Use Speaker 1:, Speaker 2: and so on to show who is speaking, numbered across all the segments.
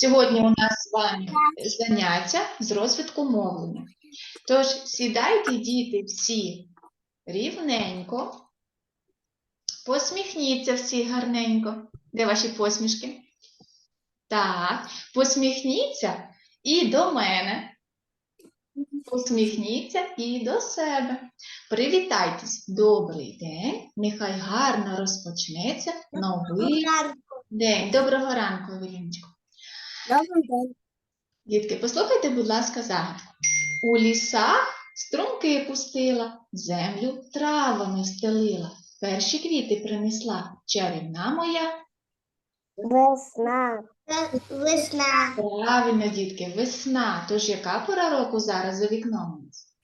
Speaker 1: Сьогодні у нас з вами заняття з розвитку мовлення. Тож сідайте, діти, всі рівненько, посміхніться всі гарненько. Де ваші посмішки? Так, посміхніться і до мене. Посміхніться і до себе. Привітайтесь. Добрий день. Нехай гарно розпочнеться новий день. Доброго ранку, Евеліночко.
Speaker 2: Добрий день.
Speaker 1: Дітки, послухайте, будь ласка, загадку. У лісах струмки пустила, землю травами встелила, перші квіти принесла, чарівна моя.
Speaker 2: Весна. Весна.
Speaker 1: Правильно, дітки, весна. Тож яка пора року зараз за вікном у нас?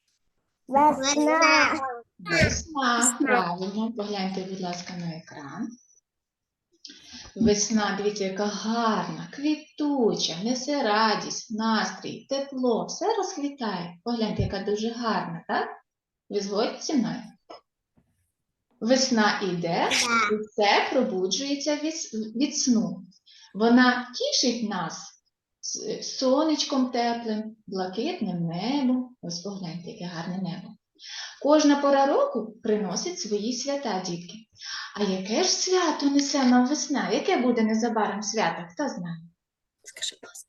Speaker 2: Весна.
Speaker 1: Весна, правильно. Погляньте, будь ласка, на екран. Весна, дивіться, яка гарна, квітуча, несе радість, настрій, тепло, все розквітає. Погляньте, яка дуже гарна, так? Ви згодні зі мною? Весна іде, і все пробуджується від, від сну. Вона тішить нас сонечком теплим, блакитним небом. Ось погляньте, яке гарне небо. Кожна пора року приносить свої свята, дітки. А яке ж свято несе нам весна? Яке буде незабаром свято? Хто знає?
Speaker 2: Скажи Пасха.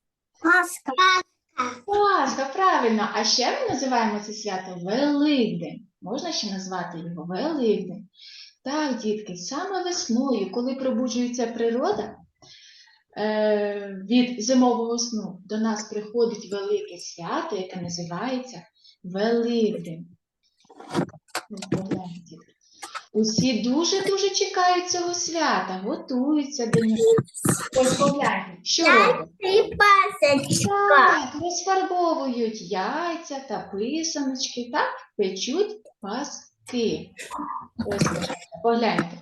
Speaker 1: Пасха, правильно. А ще ми називаємо це свято Великдень. Можна ще назвати його Великдень. Так, дітки, саме весною, коли пробуджується природа, е, від зимового сну до нас приходить велике свято, яке називається Великдень. Усі дуже-дуже чекають цього свята, готуються до нього. Ось погляньте, що роблять? Так, розфарбовують яйця та писаночки, так, печуть паски. Ось погляньте.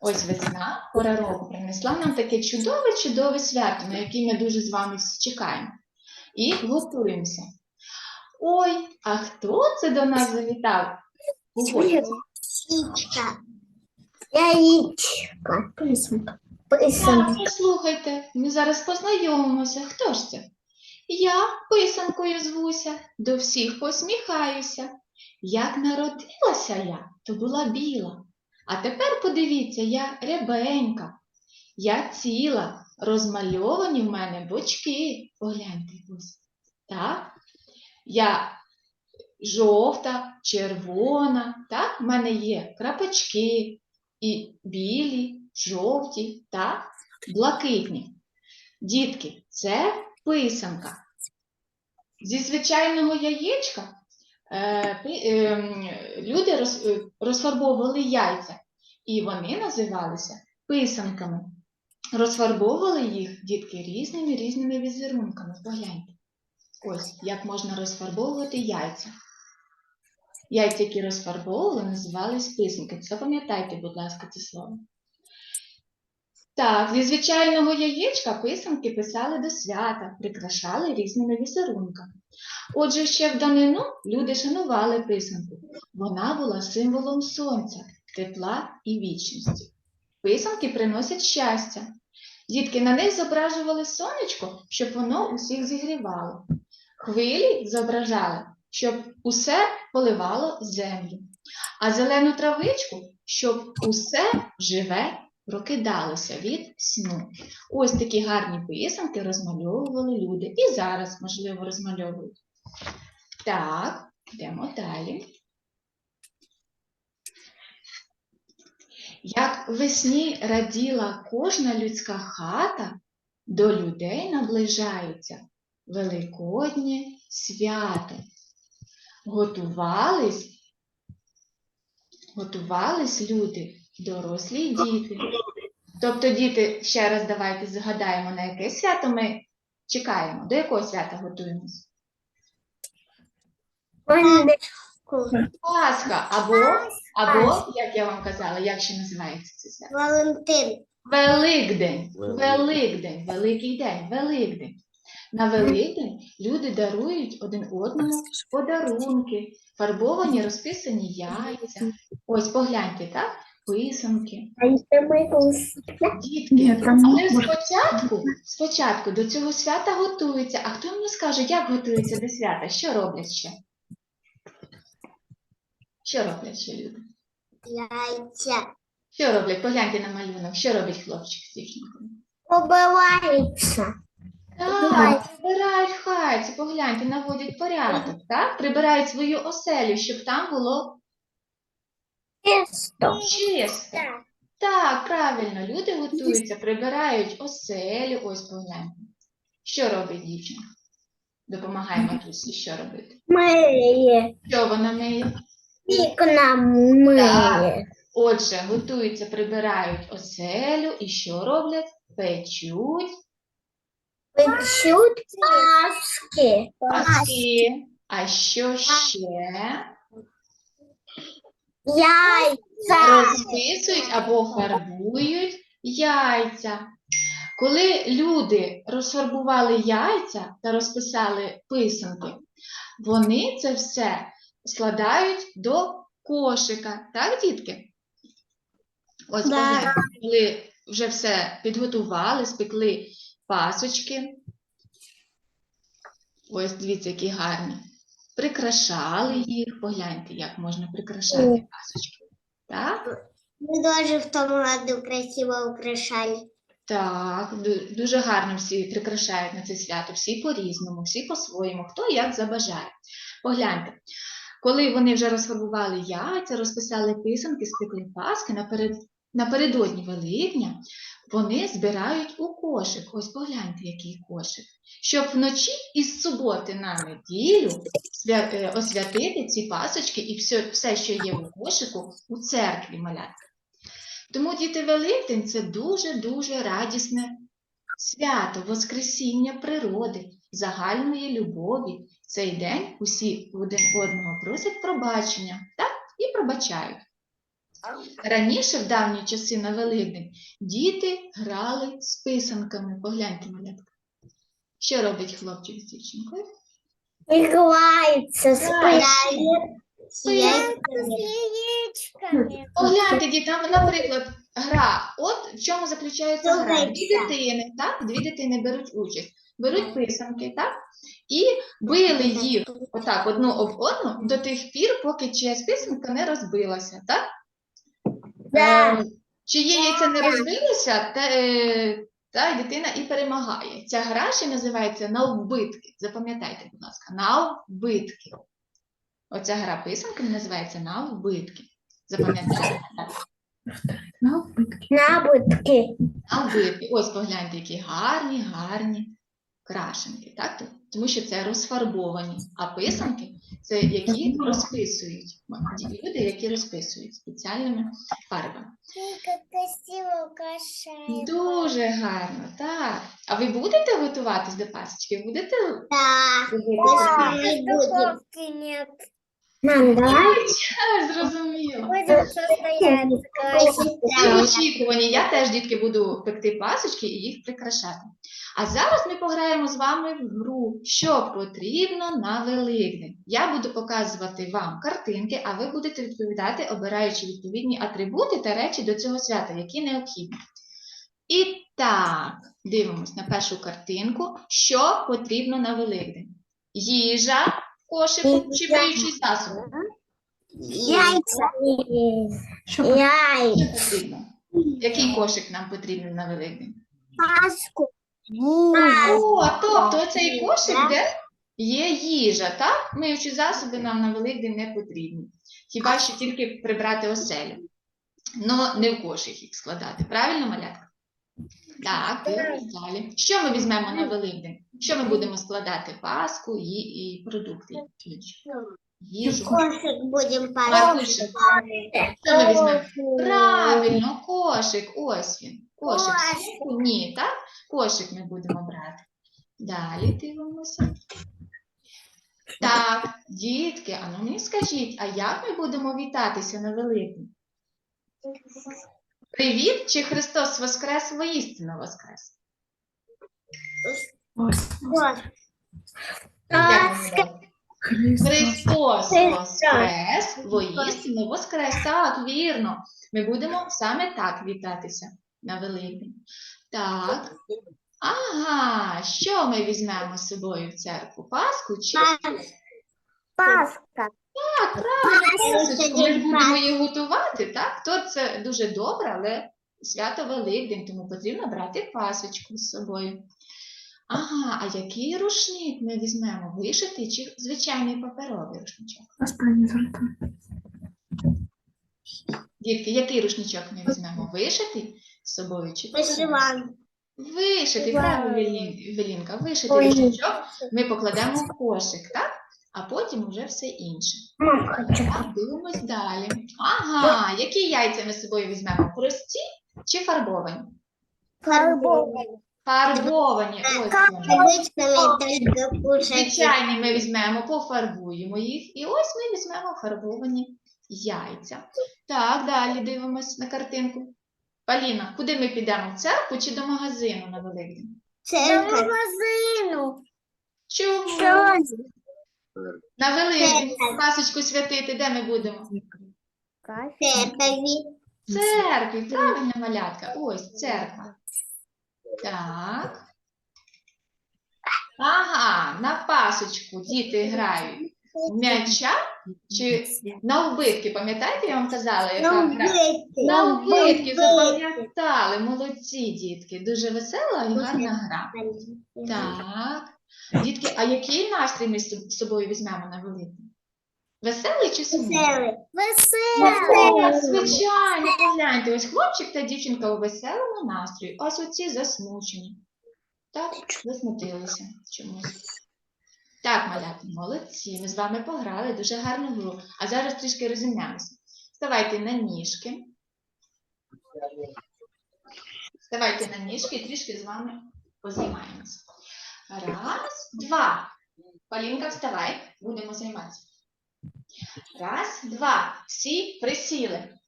Speaker 1: Ось весна, пора року принесла нам таке чудове-чудове свято, на яке ми дуже з вами чекаємо. І готуємося. Ой, а хто це до нас завітав?
Speaker 2: Яичко. Яичко. Писанка.
Speaker 1: Так,
Speaker 2: Писанка.
Speaker 1: послухайте, ми зараз познайомимося. Хто ж це? Я писанкою звуся, до всіх посміхаюся. Як народилася я, то була біла. А тепер подивіться, я рябенька. Я ціла, розмальовані в мене бочки. Погляньте ось. Так? Я жовта, червона, так? В мене є крапочки і білі, жовті та блакитні. Дітки, це писанка. Зі звичайного яєчка е, ем, люди е, розфарбовували яйця, і вони називалися писанками. Розфарбовували їх дітки різними різними візерунками. Погляньте. Ось як можна розфарбовувати яйця. Яйця, які розфарбовували, називались писанки. Запам'ятайте, будь ласка, це слово. Так, зі звичайного яєчка писанки писали до свята, прикрашали різними візерунками. Отже, ще в данину люди шанували писанку. Вона була символом сонця, тепла і вічності. Писанки приносять щастя. Дітки на них зображували сонечко, щоб воно усіх зігрівало. Хвилі зображали, щоб усе поливало землю, а зелену травичку, щоб усе живе прокидалося від сну. Ось такі гарні писанки розмальовували люди. І зараз, можливо, розмальовують. Так, йдемо далі. Як весні раділа кожна людська хата, до людей наближаються Великоднє свято. Готувались, готувались люди, дорослі діти. Тобто, діти, ще раз давайте згадаємо, на яке свято ми чекаємо, до якого свята готуємось? Пасха або, або, як я вам казала, як ще називається це свято?
Speaker 2: Валентин.
Speaker 1: Великдень.
Speaker 3: Великдень,
Speaker 1: Великий день, Великдень. На Великдень люди дарують один одному подарунки, фарбовані розписані яйця. Ось погляньте, так? писанки.
Speaker 2: А это мы
Speaker 1: Дітки,
Speaker 3: Ні, там
Speaker 1: але
Speaker 3: може-
Speaker 1: спочатку, спочатку до цього свята готуються. А хто мені скаже, як готуються до свята? Що роблять ще? Що роблять ще люди?
Speaker 2: Яйца.
Speaker 1: Що роблять? Погляньте на малюнок. Що робить хлопчик з дівчинкою?
Speaker 2: Побывается.
Speaker 1: Так, прибирають в хаті, погляньте, наводять порядок, так? Прибирають свою оселю, щоб там було
Speaker 2: Тесто.
Speaker 1: чисто. Так, правильно, люди готуються, прибирають оселю. Ось погляньте. Що робить дівчинка? Допомагає матусі, що робити?
Speaker 2: Мы.
Speaker 1: Що вона миє?
Speaker 2: Вікна ми.
Speaker 1: Отже, готуються, прибирають оселю і що роблять? Печуть
Speaker 2: Печуть паски.
Speaker 1: паски. А що ще?
Speaker 2: Яйця.
Speaker 1: Розписують або фарбують яйця. Коли люди розфарбували яйця та розписали писанки, вони це все складають до кошика. Так, дітки? Ось
Speaker 2: Да.
Speaker 1: коли вже все підготували, спекли пасочки. Ось дивіться, які гарні. Прикрашали їх. Погляньте, як можна прикрашати пасочки. Так?
Speaker 2: Мы тоже в том году красиво украшали.
Speaker 1: Так, дуже гарно всі прикрашають на це свято, всі по-різному, всі по-своєму, хто як забажає. Погляньте, коли вони вже розфарбували яйця, розписали писанки, спекли паски наперед, напередодні Великдня, вони збирають у кошик. Ось погляньте, який кошик. Щоб вночі із суботи на неділю е, освятити ці пасочки і все, все, що є у кошику, у церкві малятка. Тому діти Великдень це дуже-дуже радісне свято, Воскресіння природи, загальної любові. Цей день усі один одного просять пробачення так? і пробачають. Раніше, в давні часи на Великдень, діти грали з писанками. Погляньте, малятка. Що робить хлопчик з дівчинкою?
Speaker 2: Играется с
Speaker 1: Так.
Speaker 2: яичками.
Speaker 1: Погляньте, діти, наприклад, гра. От в чому заключається гра. Дві дитини, так? Дві дитини беруть участь, беруть писанки, так? І били їх отак одну об одну до тих пір, поки чиясь писанка не розбилася, так?
Speaker 2: Да.
Speaker 1: Е, Чиє яйце не розбилося, та, е, та й дитина і перемагає. Ця гра ще називається навбитки. Запам'ятайте, будь ласка, навбитки. Оця гра писанками називається навбитки. Запам'ятайте. так?
Speaker 3: Навпитки.
Speaker 2: Набутки.
Speaker 1: Навбитки. Ось погляньте, які гарні, гарні крашенки. Так? Тому що це розфарбовані, а писанки це які розписують. Люди, які розписують спеціальними фарбами.
Speaker 2: Красиво украшает.
Speaker 1: Дуже гарно, так. А ви будете готуватись до пасочки? Будете
Speaker 2: Да. Да. Не нет. Мам, давай
Speaker 1: Зрозуміло. Очікувані. Я теж, дітки, буду пекти пасочки і їх прикрашати. А зараз ми пограємо з вами в гру, що потрібно на Великдень. Я буду показувати вам картинки, а ви будете відповідати, обираючи відповідні атрибути та речі до цього свята, які необхідні. І так, дивимось на першу картинку, що потрібно на Великдень. Їжа в кошику чи миючий засіб?
Speaker 2: Яйца.
Speaker 3: Що
Speaker 2: Яйца.
Speaker 1: Що потрібно? Який кошик нам потрібен на Великдень?
Speaker 2: Паску.
Speaker 1: О, тобто цей кошик, де є їжа, так? Миючі засоби нам на Великдень не потрібні. Хіба що тільки прибрати оселю. Но не в кошик їх складати. Правильно, малятка? Так, далі. Що ми візьмемо на Великдень? Що ми будемо складати? Паску і, і продукти. Їжу.
Speaker 2: Кошек будем
Speaker 1: Маркуша, що ми візьмемо?
Speaker 2: Правильно.
Speaker 1: Кошик. Ось він. Кошик.
Speaker 2: Кошик.
Speaker 1: Ні, так? Кошик ми будемо брати. Далі дивимося. Так, дітки, а ну мені скажіть, а як ми будемо вітатися на Великдень? Привіт, чи Христос Воскрес воістину Воскрес?
Speaker 3: Христос.
Speaker 1: воскрес, воістину воскрес. Так, вірно. Ми будемо саме так вітатися на Великдень. Так. Ага, що ми візьмемо з собою в церкву? Пасху чи
Speaker 2: Пасха.
Speaker 1: пасочку? Ми ж будемо її готувати, так? То це дуже добре, але свято Великдень, тому потрібно брати пасочку з собою. Ага, а який рушник ми візьмемо? Вишитий чи звичайний паперовий рушничок?
Speaker 3: Останнє золото.
Speaker 1: Дітки, який рушничок ми візьмемо? Вишитий собою чи паперовий?
Speaker 2: Вишиван.
Speaker 1: Вишитий, правильно, Велінка, вишитий
Speaker 2: Ой.
Speaker 1: рушничок ми покладемо в кошик, так? А потім уже все інше. Так, дивимось далі. Ага, які яйця ми з собою візьмемо? Прості чи фарбовані? Фарбовані, ось вони.
Speaker 2: Кушать.
Speaker 1: Звичайні ми візьмемо, пофарбуємо їх. І ось ми візьмемо фарбовані яйця. Так, далі дивимось на картинку. Поліна, куди ми підемо? В церкву чи до магазину на Великдень?
Speaker 2: Церковь. магазину.
Speaker 1: Чому? На Великдень пасочку святити, де ми будемо?
Speaker 2: Церковь.
Speaker 1: В церкві, правильно, малятка. Ось церква. Так. Ага, на пасочку діти грають. М'яча чи на вбитки, пам'ятаєте, я вам казала, яка гра? На вбитки запам'ятали, молодці дітки. Дуже весела і гарна гра. Так. Дітки, а який настрій ми з собою візьмемо на Великдень? Веселий чи сумний?
Speaker 2: Веселий.
Speaker 1: Так, Звичайно, погляньте, ось хлопчик та дівчинка у веселому настрої, а ось оці засмучені. Так, засмутилися чомусь. Так, малята, молодці, ми з вами пограли дуже гарну гру. А зараз трішки розімнемося. Ставайте на ніжки. Ставайте на ніжки і трішки з вами позаймаємося. Раз, два. Полінка, вставай, будемо займатися. Раз, два. Всі присіли.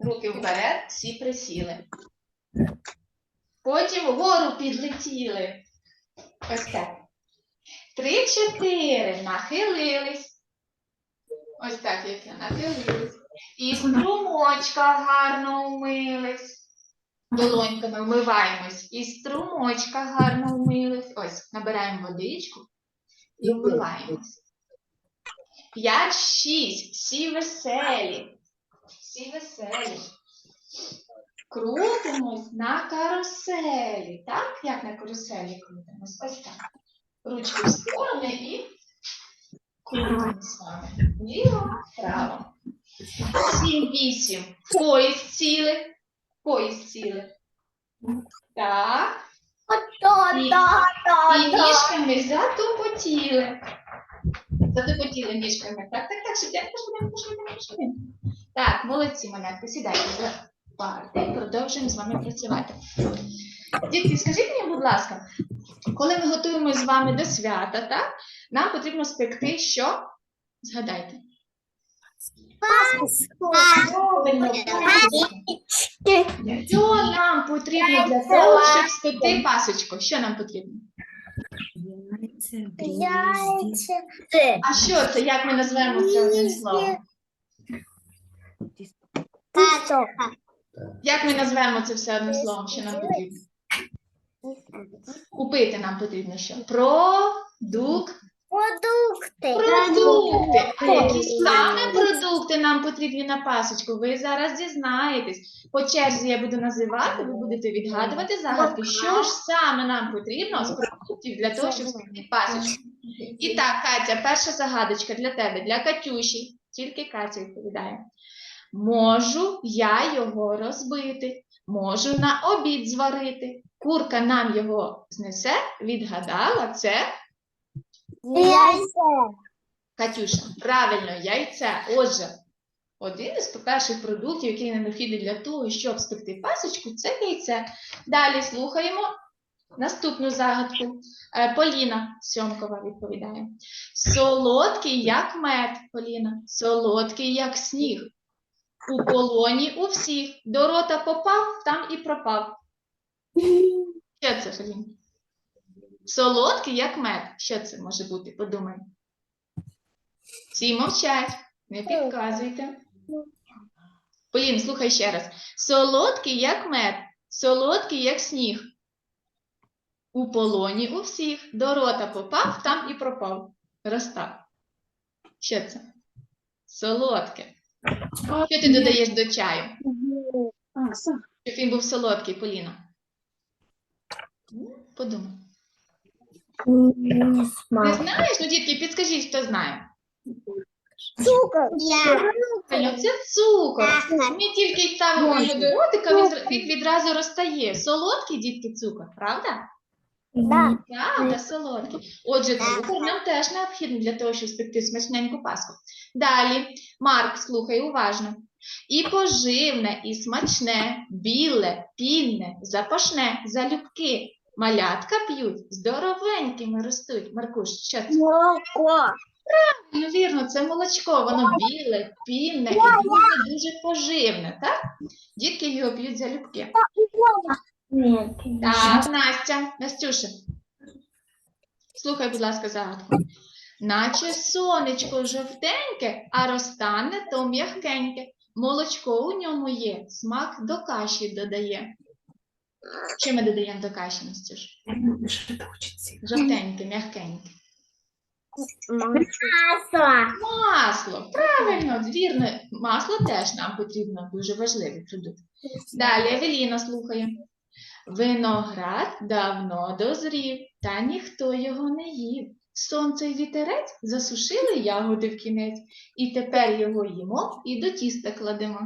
Speaker 1: Руки вперед, всі присіли. Потім вгору підлетіли. Ось так. Три, чотири. Нахилились. Ось так, як я нахилились. І струмочка гарно умились. Долоньками вмиваємось. І струмочка гарно умились. Ось, набираємо водичку і вмиваємось. П'ять, шість. Всі веселі. Всі веселі. Крутимось на каруселі. Так? Як на каруселі крутимось? Ось так. Ручки в сторони і крутимось з вами. Ліво, право. Сім, вісім. В Поїзд сіли. В Поїзд сіли. Так. І ніжками затопотіли. Затопотіли ніжками. Так, так, так, швиденько, швиденько, швиденько, швиденько. Так, молодці, малятки, сідайте за парти. Продовжуємо з вами працювати. Дітки, скажіть мені, будь ласка, коли ми готуємося з вами до свята, так, нам потрібно спекти що? Згадайте. Правильно, пасочку. Що нам потрібно для того, щоб спекти пасочку? Що нам потрібно?
Speaker 2: Яйця.
Speaker 1: А що це? Як ми назвемо це одним словом? Як ми назвемо це все одним словом, що нам потрібно? Купити нам потрібно що? Продукт.
Speaker 2: Продукти.
Speaker 1: Продукти. А які саме продукти нам потрібні на пасочку? Ви зараз дізнаєтесь. По черзі я буду називати, ви будете відгадувати загадки. Що ж саме нам потрібно з продуктів для того, щоб спекти пасочку? І так, Катя, перша загадочка для тебе, для Катюші. Тільки Катя відповідає. Можу я його розбити, можу на обід зварити. Курка нам його знесе, відгадала це
Speaker 2: Яйця.
Speaker 1: Катюша. Правильно, яйце. Отже, один із перших продуктів, який необхідний для того, щоб спекти пасочку, це яйце. Далі слухаємо наступну загадку. Е, Поліна Сьомкова відповідає. Солодкий, як мед, Поліна, солодкий, як сніг. У полоні у всіх. До рота попав, там і пропав. Що це, Поліна? Солодкий, як мед. Що це може бути? Подумай. Всі мовчать, не підказуйте. Полін, слухай ще раз. Солодкий, як мед, солодкий, як сніг. У полоні у всіх. До рота попав, там і пропав. Розстав. Що це? Солодке. Що ти додаєш до чаю? Щоб він був солодкий, Поліна. Ну, Подумай.
Speaker 2: Не
Speaker 1: знаєш? Ну, дітки, підскажіть, хто знає.
Speaker 2: Цукор. Я.
Speaker 1: Таня, Це цукор. Ми тільки ставимо його до ротика, він, зра- він відразу розтає. Солодкий, дітки, цукор, правда?
Speaker 2: Да.
Speaker 1: Правда, солодкий. Отже, цукор нам теж необхідний для того, щоб спекти смачненьку паску. Далі, Марк, слухай уважно. І поживне, і смачне, біле, пінне, запашне, залюбки. Малятка п'ють, здоровенькими ростуть. Маркуш, що це?
Speaker 2: Молоко.
Speaker 1: Ну, вірно, це молочко, воно біле, пінне і дуже дуже поживне, так? Дітки його п'ють залюбки. Так, Настя, Настюша. Слухай, будь ласка, загадку. Наче сонечко жовтеньке, а розтане то м'якеньке. Молочко у ньому є, смак до каші додає. Що ми додаємо до каші, Настюш? Жовтеньке, м'якеньке.
Speaker 2: Масло.
Speaker 1: Масло, правильно, вірно, масло теж нам потрібно, дуже важливий продукт. Далі Евеліна слухає. Виноград давно дозрів, та ніхто його не їв. Сонце й вітерець засушили ягоди в кінець, і тепер його їмо і до тіста кладемо.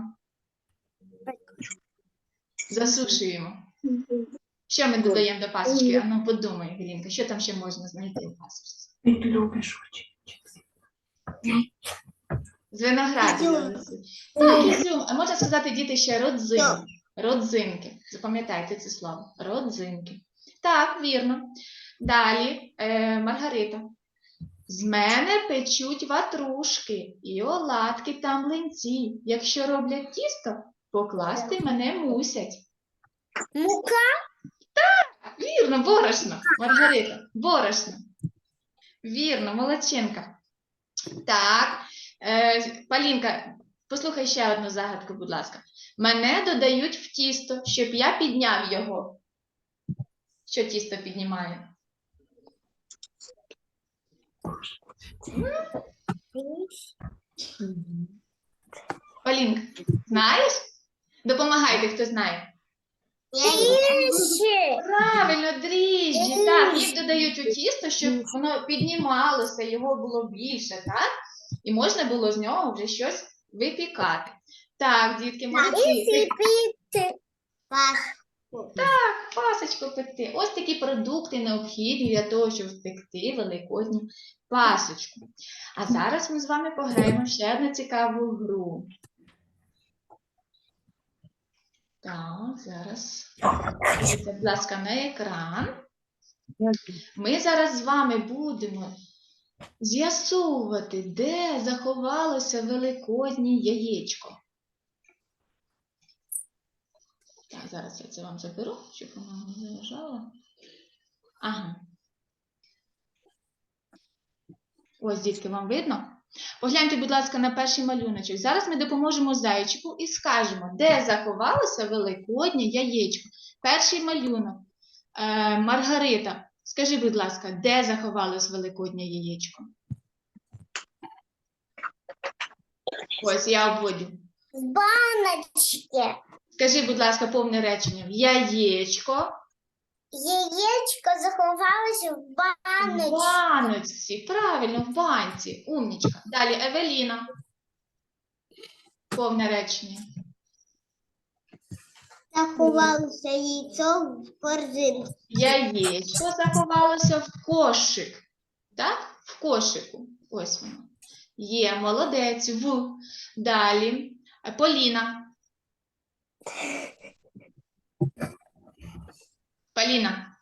Speaker 1: Засушуємо. Що ми додаємо до пасочки? Ану, подумай, Евелінка, що там ще можна знайти в пасочці?
Speaker 3: Любишь очень.
Speaker 1: З винограду. Так, ізюм. А можна сказати, діти, ще родзинки. Родзинки. Запам'ятайте це слово. Родзинки. Так, вірно. Далі, е, Маргарита. З мене печуть ватрушки і оладки та млинці. Якщо роблять тісто, покласти мене мусять.
Speaker 2: Мука.
Speaker 1: Так, Вірно, борошно, Маргарита, борошно. Вірно, молодчинка. Так, е, Полінка, послухай ще одну загадку, будь ласка. Мене додають в тісто, щоб я підняв його. Що тісто піднімає? Полінка, знаєш? Допомагайте, хто знає.
Speaker 2: Яйце.
Speaker 1: Правильно, дріжджі. Так, їх додають у тісто, щоб воно піднімалося, його було більше, так? І можна було з нього вже щось випікати. Так, дітки, молодці. Так, пасочку пекти. Ось такі продукти необхідні для того, щоб спекти великодню пасочку. А зараз ми з вами пограємо ще одну цікаву гру. Так, зараз. Дивіться, будь ласка, на екран. Ми зараз з вами будемо з'ясовувати, де заховалося великоднє яєчко. Так, зараз я це вам заберу, щоб воно не заважало. Ага. Ось, дітки, вам видно? Погляньте, будь ласка, на перший малюночок. Зараз ми допоможемо зайчику і скажемо, де заховалося великоднє яєчко. Перший малюнок. Е, Маргарита, скажи, будь ласка, де заховалось великоднє яєчко? Ось я обводю.
Speaker 2: В баночці.
Speaker 1: Скажи, будь ласка, повне речення. Яєчко
Speaker 2: Яєчко заховалося в баночці.
Speaker 1: в
Speaker 2: баночці.
Speaker 1: Правильно, в банці. Умнічка. Далі Евеліна. Повне речення.
Speaker 2: Заховалося яйцо в корзинці.
Speaker 1: Яєчко заховалося в кошик. Так? В кошику. Ось воно. Є, молодець. В. Далі. Поліна. Поліна.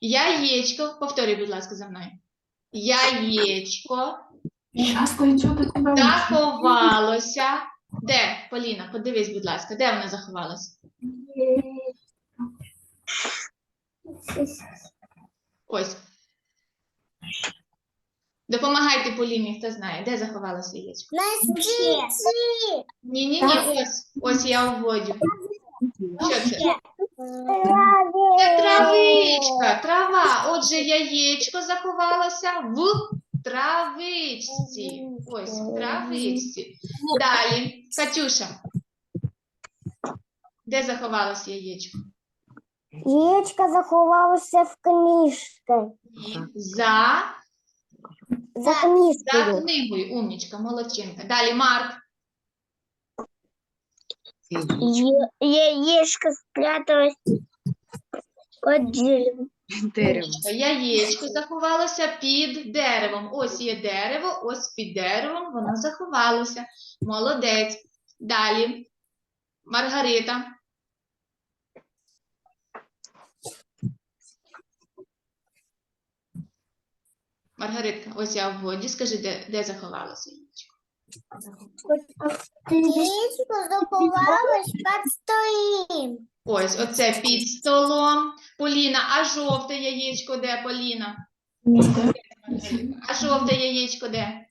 Speaker 1: Яєчко. Повторюй, будь ласка, за мною. Яєчко заховалося. Де, Поліна? Подивись, будь ласка, де воно заховалося? Ось. Допомагайте Поліні, хто знає, де заховалося яєчко. Ні, ні, ні, ось, ось я вводю. Що це? Травичка, трава. Отже, яєчко заховалося в травичці. Ось в травичці. Далі, Катюша. Де заховалося яєчко?
Speaker 2: Яєчко заховалося в книжці.
Speaker 1: За,
Speaker 2: За
Speaker 1: за
Speaker 2: книжкою.
Speaker 1: книгою. Умнічка, молодчинка. Далі Марк.
Speaker 2: Яєчко спряталось під деревом.
Speaker 4: Дерево.
Speaker 1: Яєчко заховалося під деревом. Ось є дерево, ось під деревом воно заховалося. Молодець. Далі. Маргарита. Маргаритка, ось я в воді. Скажи, де, де заховалося яєчко?
Speaker 2: Яєчко під стоїм.
Speaker 1: Ось, оце під столом. Поліна, а жовте яєчко де, Поліна? А жовте яєчко де?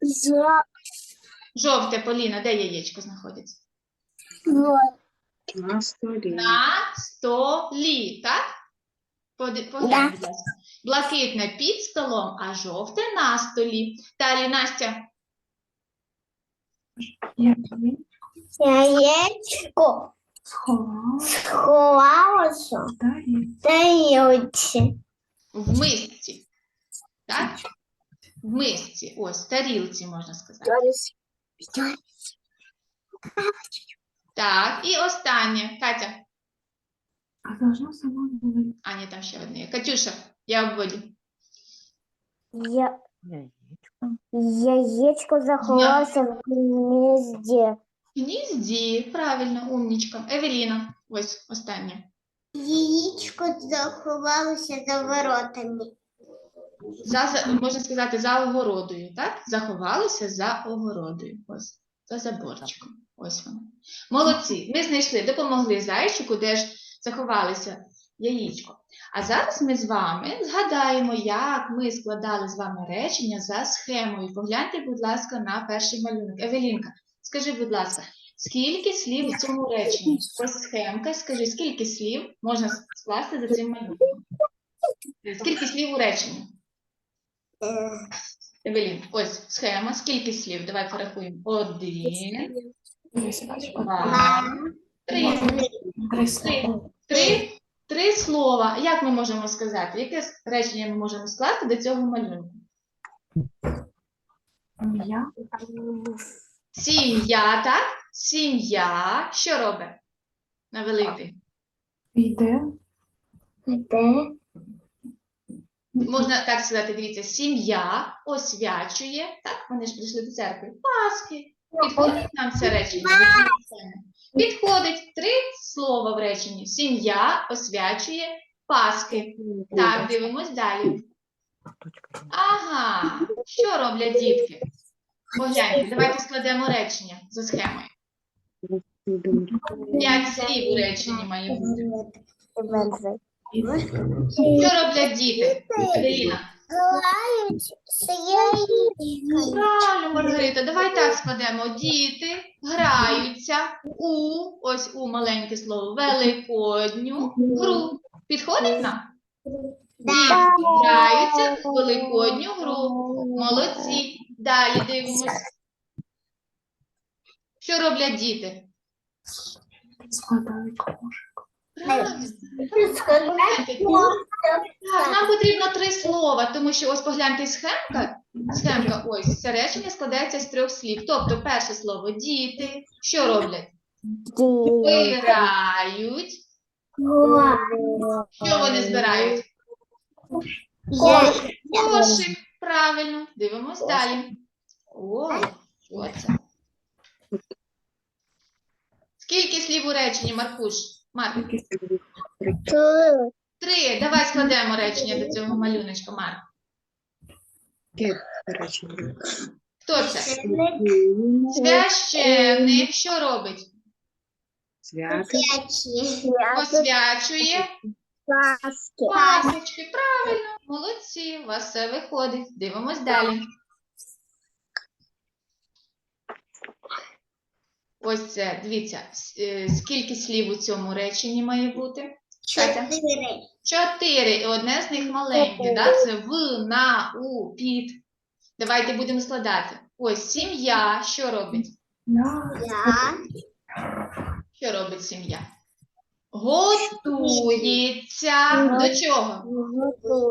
Speaker 2: За
Speaker 1: Жовте, Поліна, де яєчко знаходиться?
Speaker 4: На столі.
Speaker 1: На столі, так? Поди- Поглянь, будь ласка. Блакитне під столом, а жовте на столі. Далі, Настя,
Speaker 3: Я
Speaker 2: Яєчко
Speaker 3: сховала
Speaker 2: сховалося
Speaker 3: далі.
Speaker 2: в тарілці.
Speaker 1: в мисці. Так? В мисці, ось, в тарілці, можна сказати. Так, і останнє. Катя.
Speaker 3: А должна сама говорити.
Speaker 1: А, ні, там ще одне. є. Катюша, Я обводю.
Speaker 2: Я... Яєчко заховалося в гнізді.
Speaker 1: В гнізді, правильно, умнічка. Евеліна, ось останнє.
Speaker 2: Яєчко заховалося за воротами.
Speaker 1: За, за, можна сказати, за огородою, так? Заховалися за огородою. Ось, за заборчиком. Ось воно. Молодці. Ми знайшли, допомогли зайчику, де ж заховалися яєчко. А зараз ми з вами згадаємо, як ми складали з вами речення за схемою. Погляньте, будь ласка, на перший малюнок. Евелінка, скажи, будь ласка, скільки слів в цьому реченні? Ось схемка, скажи, скільки слів можна скласти за цим малюнком? Скільки слів у реченні? Евелін, ось схема. Скільки слів? Давай порахуємо. Один, два, три.
Speaker 3: Три.
Speaker 1: Три, три слова. Як ми можемо сказати? Яке речення ми можемо скласти до цього малюнку?
Speaker 3: Я
Speaker 1: Сім'я, так? Сім'я. Що робить на великий?
Speaker 3: йде.
Speaker 2: Де?
Speaker 1: Можна так сказати, дивіться, сім'я освячує, так, вони ж прийшли до церкви, Пасхи. Підходить нам це речення. Підходить три слова в реченні. Сім'я освячує Пасхи. Так, дивимось далі. Ага, що роблять дітки? Погляньте, давайте складемо речення за схемою. П'ять слів у реченні має бути. Що роблять діти? Аделіна?
Speaker 2: Грають.
Speaker 1: Правильно, Маргарита, давай так складемо. Діти граються у, ось у маленьке слово, великодню гру. Підходить нам? Діти граються в великодню гру. Молодці. Далі дивимось. Що роблять діти?
Speaker 3: Складають кошик.
Speaker 1: Нам потрібно три слова, тому що ось погляньте схемка. Схемка, ось це речення складається з трьох слів. Тобто, перше слово діти. Що роблять? Збирають. Що вони збирають? Кошик. Правильно. Дивимось далі. О, що це? Скільки слів у реченні, Маркуш? Марк? Три. Давай складемо речення до цього малюночка, Марк. Хто це? Священник. Що робить?
Speaker 4: Свято.
Speaker 1: Освячує Пасочки, правильно, молодці, у вас все виходить. Дивимось далі. Ось це, дивіться, е, скільки слів у цьому реченні має бути?
Speaker 2: Чотири.
Speaker 1: Чотири, і одне з них маленьке, да? це в, на, у, під. Давайте будемо складати. Ось сім'я, що робить?
Speaker 3: Я.
Speaker 1: Що робить сім'я? Готується до чого?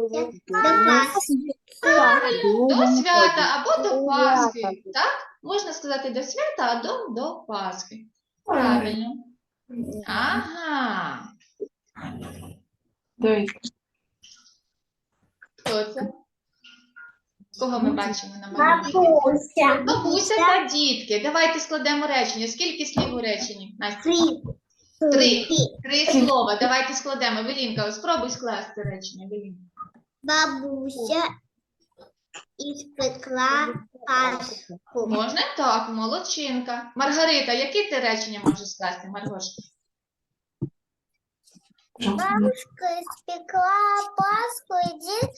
Speaker 2: До Пасхи.
Speaker 1: До свята або до Пасхи. Так? Можна сказати до свята, а до, до Пасхи. Правильно. Ага. Хто це? Кого ми бачимо на малюнку?
Speaker 2: Бабуся.
Speaker 1: Бабуся та дітки. Давайте складемо речення. Скільки слів у реченні? Настя?
Speaker 2: Три.
Speaker 1: Три. Три слова. Давайте складемо. Велінка, спробуй скласти речення. Велінка.
Speaker 2: Бабуся іспекла пасху.
Speaker 1: Можна так, молодчинка. Маргарита, які ти речення можеш скласти, Маргошка?
Speaker 2: Бабушка іспекла пасху і дід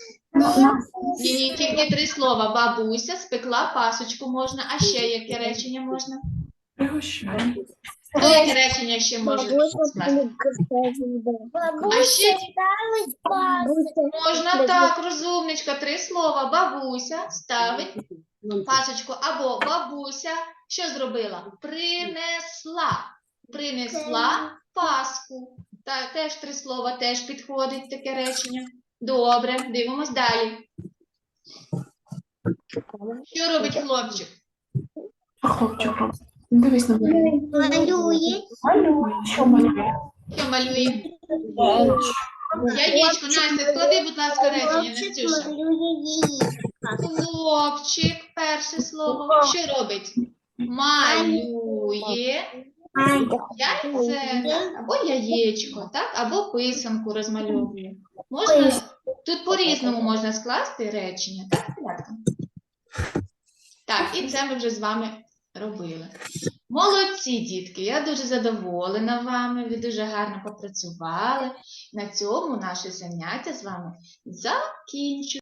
Speaker 1: Ні, ні, тільки три слова. Бабуся спекла пасочку можна, а ще яке речення можна?
Speaker 3: Пригощай.
Speaker 1: Ну, речення ще може скласти? А ще можна так, розумничка, три слова. Бабуся ставить пасочку або бабуся що зробила? Принесла. Принесла паску. Та, теж три слова, теж підходить таке речення. Добре, дивимось далі. Що робить хлопчик?
Speaker 3: Хлопчик робить. Дивись на мене.
Speaker 2: Малює.
Speaker 3: Малює. Що малює?
Speaker 1: Що малює? Яєчко, Настя, склади, будь ласка, речення, Настюша. Хлопчик, перше слово. Що робить? Малює яйце або яєчко, так? або писанку розмальовує. Можна, тут по-різному можна скласти речення, так. Так, і це ми вже з вами робили. Молодці, дітки, я дуже задоволена вами, ви дуже гарно попрацювали. На цьому наше заняття з вами закінчується.